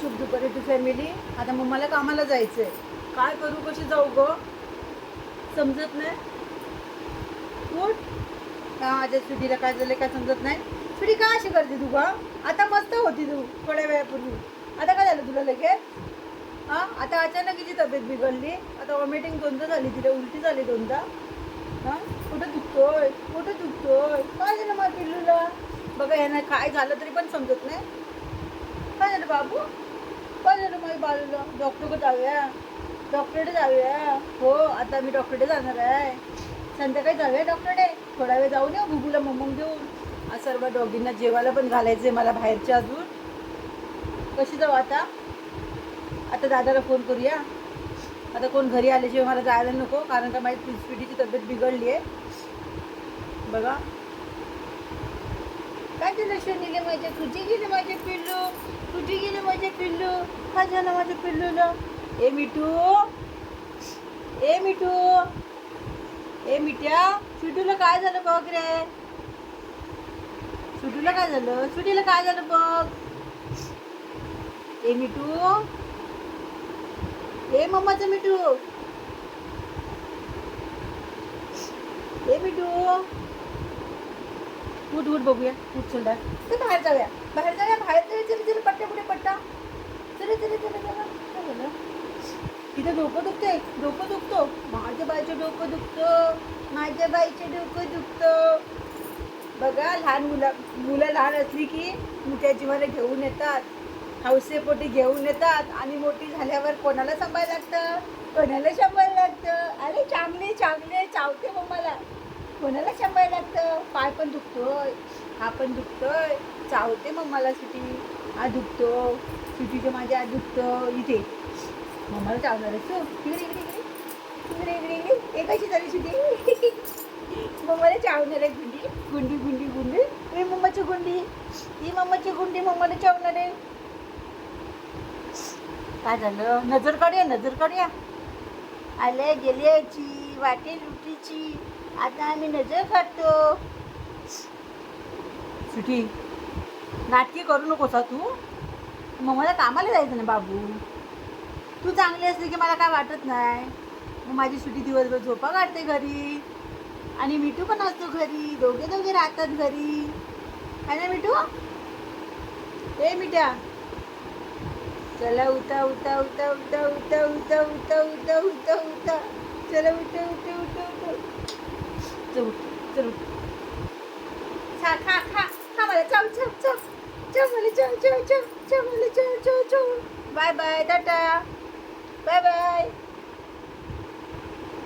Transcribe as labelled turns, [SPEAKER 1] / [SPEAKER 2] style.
[SPEAKER 1] शुभ दुपारी to family आता मम्माला कामाला जायचंय. काय करू कशी जाऊ ग? समजत नाही. कुठ का माझ्या सुटीला काय झालं काय समजत नाही? सुटी का अशी करते तू ग? आता मस्त होती तू थोड्या वेळापूर्वी. आता काय झालं तुला लगेच? हा? आता अचानक हिची तब्येत बिघडली. आता वॉमिटिंग दोनदा झाली तिला उलटी झाली दोनदा. हा? कुठं दुखतोय? कुठं दुखतोय? काय झालं मग पिल्लूला? बघा यांना काय झालं तरी पण समजत नाही. काय झालं बाबू? काय झालं माझ्या बालूला डॉक्टरकडे जाऊया. डॉक्टरकडे जाऊया. हो आता मी डॉक्टरकडे जाणार आहे. संध्याकाळी जाऊया डॉक्टरकडे थोडा वेळ जाऊन येऊ बुबूला मम्मम घेऊन आज सर्व डॉगींना जेवायला पण घालायचं आहे मला बाहेरच्या अजून. कशी जाऊ आता? आता दादाला फोन करूया. आता कोण घरी आल्याशिवाय मला जायला नको कारण का माझी स्वीटीची तब्येत बिघडली आहे बघा. काय झालं शनीले माझ्या तुझी गेले माझे पिल्लू तुझी गेले माझे पिल्लू काय झालं माझ्या पिल्लूला ए मिठू ए मिठू ए मिठ्या सुटूला काय झालं बघ रे? सुटूला काय झालं? सुटीला काय झालं बघ? ए मिठू ए मम्माचं मिठू ए मिठू उठ उठ बघूया. उठ चल बाहेर. बाहेर जाऊया. बाहेर जाऊया. बाहेर जाऊया चल चल पट्ट्या पुढे पट्टा. चल चल चल चल झालं? तिथं डोकं दुखते डोकं दुखतो. माझ्या बाईचं डोकं दुखतं. माझ्या बाईचं डोकं दुखतं. बघा लहान मुलं मुलं लहान असली की मोठ्या जीवाला घेऊन येतात. हौसेपोटी घेऊन येतात. आणि मोठी झाल्यावर कोणाला सांभायला लागतं? कोणाला सांभायला लागतं? अरे चांगले चांगले. चावते मम्माला कोणाला सांभायला लागतं? पाय पण दुखतोय हा पण दुखतोय. चावते मग मला सुटी. हा दुखतो सुटीचं माझ्या दुखतो. इथे. मम्माला चावणार आहेस तू इकडे इकडे इकडे. इकडे इकडे इकडे. एकाशी झाली सुटी? मम्माला चावणार आहे गुंडी. गुंडी गुंडी गुंडी. मी मम्माची गुंडी. ही मम्माची गुंडी मम्माला चावणार आहे. काय झालं? नजर काढूया नजर काढूया. आले गेली याची वाटे लुटीची आता आम्ही नजर काढतो. सुटी नाटकी करू नकोस हा तू. मग मला कामाला जायचं ना बाबू. तू चांगली असली की मला काय वाटत नाही. मग माझी सुटी दिवसभर झोपा काढते घरी. आणि मिठू पण असतो घरी. दोघे दोघे राहतात घरी. आहे ना मिठू? ए मिठ्या. चला उता उता उता उता उता उता उता उता उता उता चला उठा उठा उठा उठा. 走走看看看看我的脚脚脚脚我的脚脚脚脚我的脚脚脚拜拜大家拜拜